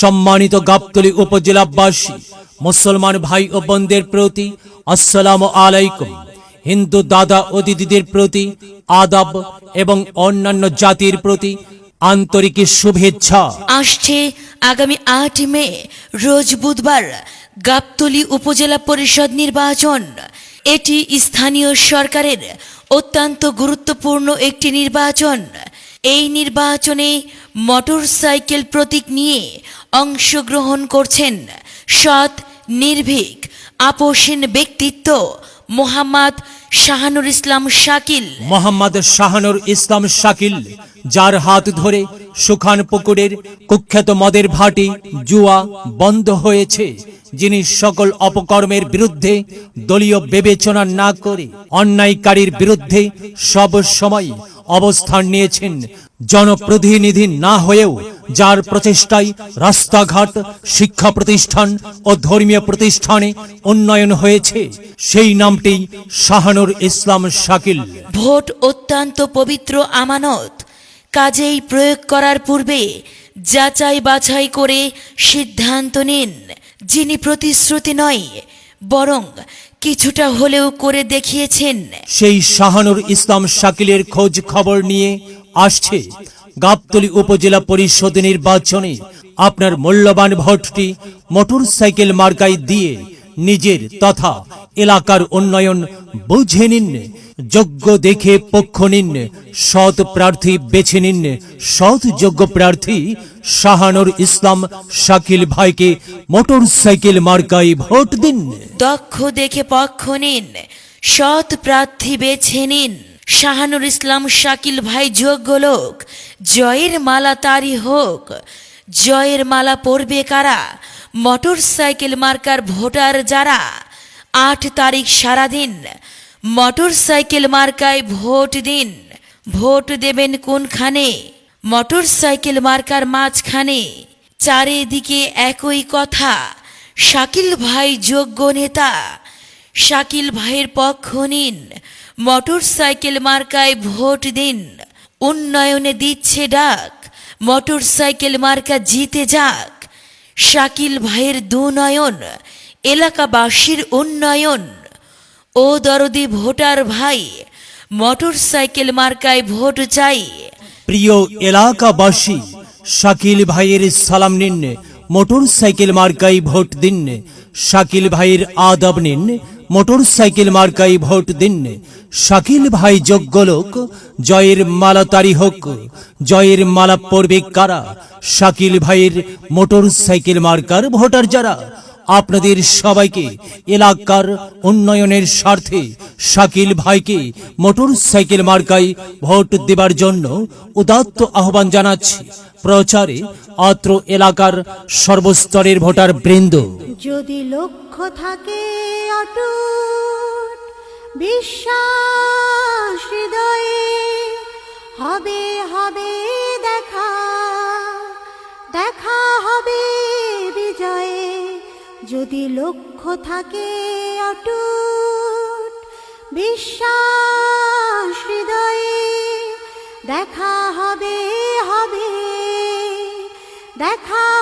সম্মানিত গাবতলী উপজেলাবাসী, মুসলমান ভাই ও বোনদের প্রতি আসসালামু আলাইকুম। হিন্দু দাদা ও দিদিদের প্রতি আদাব এবং অন্যান্য জাতির প্রতি আন্তরিক শুভেচ্ছা। আসছে আগামী আট মে, রোজ বুধবার গাবতলী উপজেলা পরিষদ নির্বাচন। এটি স্থানীয় সরকারের অত্যন্ত গুরুত্বপূর্ণ একটি নির্বাচন। এই নির্বাচনে মোটরসাইকেল প্রতীক নিয়ে অংশগ্রহণ করছেন সৎ, নির্ভীক, আপোষহীন ব্যক্তিত্ব মোহাম্মদ শাহানুর ইসলাম শাকিল। মোহাম্মদ শাহানুর ইসলাম শাকিল, যার হাত ধরে সুখান পুকুরের কুখ্যাত মদের ভাটি জুয়া বন্ধ হয়েছে, যিনি সকল অপকর্মের বিরুদ্ধে দলীয় বিবেচনা না করে অন্যায়কারীর বিরুদ্ধে সব সময় অবস্থান নিয়েছেন। জনপ্রতিনিধি না হয়েও যার প্রচেষ্টায় রাস্তাঘাট, শিক্ষা প্রতিষ্ঠান ও ধর্মীয় প্রতিষ্ঠানে উন্নয়ন হয়েছে, সেই নামটি শাহানুর ইসলাম শাকিল। ভোট অত্যন্ত পবিত্র আমানত। কাজেই প্রয়োগ করার পূর্বে যাচাই বাছাই করে সিদ্ধান্ত নিন, যিনি প্রতিশ্রুতি নয়, বরং কিছুটা হলেও করে দেখিয়েছেন। সেই শাহানুর ইসলাম শাকিলের খোঁজ খবর নিয়ে আসছে গাবতলী উপজেলা পরিষদ নির্বাচনে আপনার মূল্যবান ভোটটি মোটরসাইকেল মার্কায় দিয়ে নিজের তথা এলাকার উন্নয়ন বুঝে নিন, যোগ্য দেখে পক্ষ নিন, সৎ প্রার্থী বেছে নিন, সৎ যোগ্য প্রার্থী শাহানুর ইসলাম শাকিল ভাইকে মোটর সাইকেল মার্কায় ভোট দিন। দক্ষ দেখে পক্ষ নিন, সৎ প্রার্থী বেছে নিন। শাহানুর ইসলাম শাকিল ভাই যোগ্য লোক, জয়ের মালা তারই হোক। জয়ের মালা পরবে কারা? মোটর সাইকেল মার্কার ভোটার যারা? আট তারিখ সারাদিন মোটর সাইকেল মার্কায় ভোট দিন। ভোট দেবেন কোনখানে? মোটর সাইকেল মার্কার মাঝখানে চারিদিকে একই কথা। শাকিল ভাই যোগ্য নেতা। শাকিল ভাইয়ের পক্ষ নিন মোটর সাইকেল মার্কায় ভোট দিন। উন্নয়নে দিচ্ছে ডাক মোটর সাইকেল মার্কা জিতে যাক। শাকিল ভাইয়ের দুনয়ন, এলাকাবাসীর উন্নয়ন। ও দরদি ভোটার ভাই মোটর সাইকেল মার্কায় ভোট চাই। প্রিয় এলাকাবাসী, শাকিল ভাইয়ের সালাম নিন মোটর সাইকেল মার্কাই ভোট দিন শাকিল ভাইয়ের আদব নিন মোটর সাইকেল মার্কাই ভোট দিন শাকিল ভাই যোগ্য লোক, জয়ের মালা তারি হোক, জয়ের মালা পড়বে কারা, শাকিল ভাইয়ের মোটর সাইকেল মার্কার ভোটার যারা, আপনাদের সবাইকে এলাকার উন্নয়নের স্বার্থে শাকিল ভাইকে মোটর সাইকেল মার্কায় ভোট দেবার জন্য উদাত্ত আহ্বান জানাচ্ছি প্রচারে অত্র এলাকার সর্বস্তরের ভোটার বৃন্দ যদি লক্ষ্য থাকে বিশ্বাস হৃদয়ে হবে হবে দেখা দেখা হবে বিজয়ে। যদি লক্ষ্য থাকে অটুট বিশ্বাস হৃদয়ে দেখা হবে হবে। দেখা